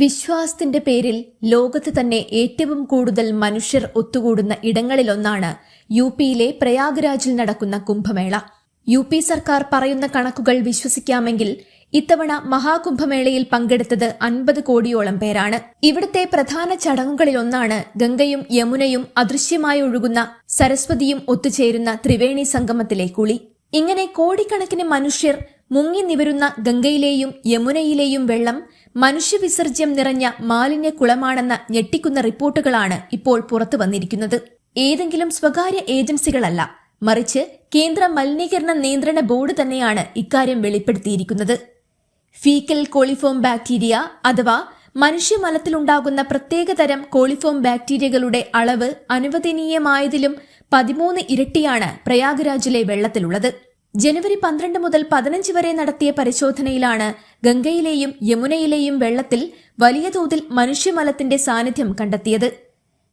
വിശ്വാസത്തിന്റെ പേരിൽ ലോകത്ത് തന്നെ ഏറ്റവും കൂടുതൽ മനുഷ്യർ ഒത്തുകൂടുന്ന ഇടങ്ങളിലൊന്നാണ് യു പിയിലെ പ്രയാഗ്രാജിൽ നടക്കുന്ന കുംഭമേള. യു പി സർക്കാർ പറയുന്ന കണക്കുകൾ വിശ്വസിക്കാമെങ്കിൽ ഇത്തവണ മഹാകുംഭമേളയിൽ പങ്കെടുത്തത് അൻപത് കോടിയോളം പേരാണ്. ഇവിടുത്തെ പ്രധാന ചടങ്ങുകളിലൊന്നാണ് ഗംഗയും യമുനയും അദൃശ്യമായി ഒഴുകുന്ന സരസ്വതിയും ഒത്തുചേരുന്ന ത്രിവേണി സംഗമത്തിലെ കുളി. ഇങ്ങനെ കോടിക്കണക്കിന് മനുഷ്യർ മുങ്ങി നിവരുന്ന ഗംഗയിലെയും യമുനയിലെയും വെള്ളം മനുഷ്യവിസർജ്യം നിറഞ്ഞ മാലിന്യ കുളമാണെന്ന ഞെട്ടിക്കുന്ന റിപ്പോർട്ടുകളാണ് ഇപ്പോൾ പുറത്തു വന്നിരിക്കുന്നത്. ഏതെങ്കിലും സ്വകാര്യ ഏജൻസികളല്ല. മറിച്ച് കേന്ദ്ര മലിനീകരണ നിയന്ത്രണ ബോർഡ് തന്നെയാണ് ഇക്കാര്യം വെളിപ്പെടുത്തിയിരിക്കുന്നത്. ഫീക്കൽ കോളിഫോം ബാക്ടീരിയ അഥവാ മനുഷ്യമലത്തിലുണ്ടാകുന്ന പ്രത്യേകതരം കോളിഫോം ബാക്ടീരിയകളുടെ അളവ് അനുവദനീയമായതിലും പതിമൂന്ന് ഇരട്ടിയാണ് പ്രയാഗ്രാജിലെ വെള്ളത്തിലുള്ളത്. ജനുവരി പന്ത്രണ്ട് മുതൽ പതിനഞ്ച് വരെ നടത്തിയ പരിശോധനയിലാണ് ഗംഗയിലെയും യമുനയിലെയും വെള്ളത്തിൽ വലിയ തോതിൽ മനുഷ്യമലത്തിന്റെ സാന്നിധ്യം കണ്ടെത്തിയത്.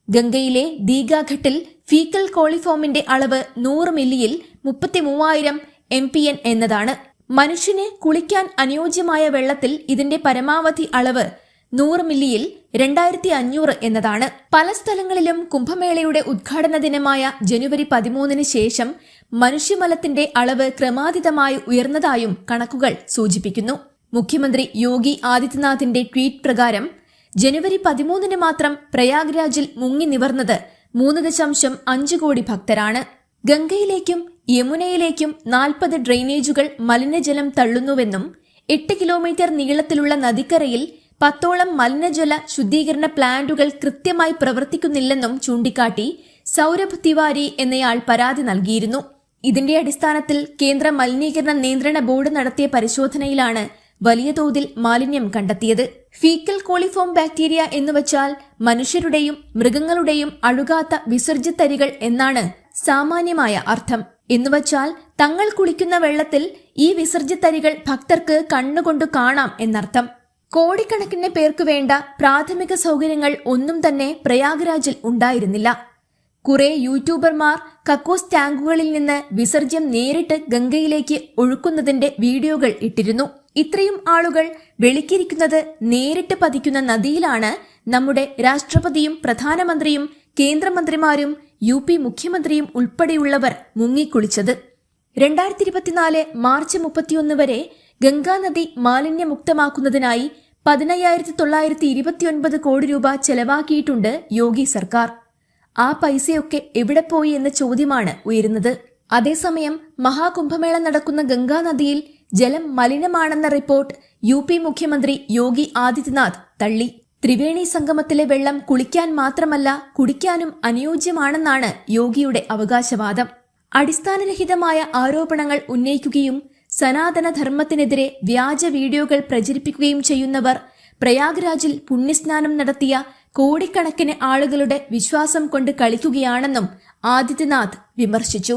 ഗംഗയിലെ ദീഗാഘട്ടിൽ ഫീക്കൽ കോളിഫോമിന്റെ അളവ് നൂറ് മില്ലിയിൽ മുപ്പത്തി മൂവായിരം എം പി എൻ എന്നതാണ്. മനുഷ്യന് കുളിക്കാൻ അനുയോജ്യമായ വെള്ളത്തിൽ ഇതിന്റെ പരമാവധി അളവ് നൂറ് മില്ലിയിൽ രണ്ടായിരത്തി അഞ്ഞൂറ് എന്നതാണ്. പല സ്ഥലങ്ങളിലും കുംഭമേളയുടെ ഉദ്ഘാടന ദിനമായ ജനുവരി പതിമൂന്നിന് ശേഷം മനുഷ്യമലത്തിന്റെ അളവ് ക്രമാതീതമായി ഉയർന്നതായും കണക്കുകൾ സൂചിപ്പിക്കുന്നു. മുഖ്യമന്ത്രി യോഗി ആദിത്യനാഥിന്റെ ട്വീറ്റ് പ്രകാരം ജനുവരി പതിമൂന്നിന് മാത്രം പ്രയാഗ്രാജിൽ മുങ്ങി നിവർന്നത് മൂന്ന് ദശാംശം അഞ്ച് കോടി ഭക്തരാണ്. ഗംഗയിലേക്കും യമുനയിലേക്കും നാൽപ്പത് ഡ്രെയിനേജുകൾ മലിനജലം തള്ളുന്നുവെന്നും എട്ട് കിലോമീറ്റർ നീളത്തിലുള്ള നദിക്കരയിൽ പത്തോളം മലിനജല ശുദ്ധീകരണ പ്ലാന്റുകൾ കൃത്യമായി പ്രവർത്തിക്കുന്നില്ലെന്നും ചൂണ്ടിക്കാട്ടി സൗരഭ് തിവാരി എന്നയാൾ പരാതി നൽകിയിരുന്നു. ഇതിന്റെ അടിസ്ഥാനത്തിൽ കേന്ദ്ര മലിനീകരണ നിയന്ത്രണ ബോർഡ് നടത്തിയ പരിശോധനയിലാണ് വലിയ തോതിൽ മാലിന്യം കണ്ടെത്തിയത്. ഫീക്കൽ കോളിഫോം ബാക്ടീരിയ എന്നുവച്ചാൽ മനുഷ്യരുടെയും മൃഗങ്ങളുടെയും അഴുകാത്ത വിസർജ്യത്തരികൾ എന്നാണ് സാമാന്യമായ അർത്ഥം. എന്നുവച്ചാൽ തങ്ങൾ കുളിക്കുന്ന വെള്ളത്തിൽ ഈ വിസർജ്യത്തരികൾ ഭക്തർക്ക് കണ്ണുകൊണ്ട് കാണാം എന്നർത്ഥം. കോടിക്കണക്കിന് പേർക്ക് വേണ്ട പ്രാഥമിക സൗകര്യങ്ങൾ ഒന്നും തന്നെ പ്രയാഗ്രാജിൽ ഉണ്ടായിരുന്നില്ല. കുറെ യൂട്യൂബർമാർ കക്കോസ് ടാങ്കുകളിൽ നിന്ന് വിസർജ്യം നേരിട്ട് ഗംഗയിലേക്ക് ഒഴുക്കുന്നതിന്റെ വീഡിയോകൾ ഇട്ടിരുന്നു. ഇത്രയും ആളുകൾ വെളിക്കിരിക്കുന്നത് നേരിട്ട് പതിക്കുന്ന നദിയിലാണ് നമ്മുടെ രാഷ്ട്രപതിയും പ്രധാനമന്ത്രിയും കേന്ദ്രമന്ത്രിമാരും യു പി മുഖ്യമന്ത്രിയും ഉൾപ്പെടെയുള്ളവർ മുങ്ങിക്കുളിച്ചത്. രണ്ടായിരത്തി ഇരുപത്തിനാല് മാർച്ച് മുപ്പത്തിയൊന്ന് വരെ ഗംഗാനദി മാലിന്യമുക്തമാക്കുന്നതിനായി പതിനയ്യായിരത്തി തൊള്ളായിരത്തി ഇരുപത്തിയൊൻപത് കോടി രൂപ ചെലവാക്കിയിട്ടുണ്ട് യോഗി സർക്കാർ. ആ പൈസയൊക്കെ എവിടെ പോയി എന്ന ചോദ്യമാണ് ഉയരുന്നത്. അതേസമയം മഹാകുംഭമേള നടക്കുന്ന ഗംഗാനദിയിൽ ജലം മലിനമാണെന്ന റിപ്പോർട്ട് യു പി മുഖ്യമന്ത്രി യോഗി ആദിത്യനാഥ് തള്ളി. ത്രിവേണി സംഗമത്തിലെ വെള്ളം കുളിക്കാൻ മാത്രമല്ല കുടിക്കാനും അനുയോജ്യമാണെന്നാണ് യോഗിയുടെ അവകാശവാദം. അടിസ്ഥാനരഹിതമായ ആരോപണങ്ങൾ ഉന്നയിക്കുകയും സനാതന ധർമ്മത്തിനെതിരെ വ്യാജ വീഡിയോകൾ പ്രചരിപ്പിക്കുകയും ചെയ്യുന്നവർ പ്രയാഗ്രാജിൽ പുണ്യസ്നാനം നടത്തിയ കോടിക്കണക്കിന് ആളുകളുടെ വിശ്വാസം കൊണ്ട് കളിക്കുകയാണെന്നും ആദിത്യനാഥ് വിമർശിച്ചു.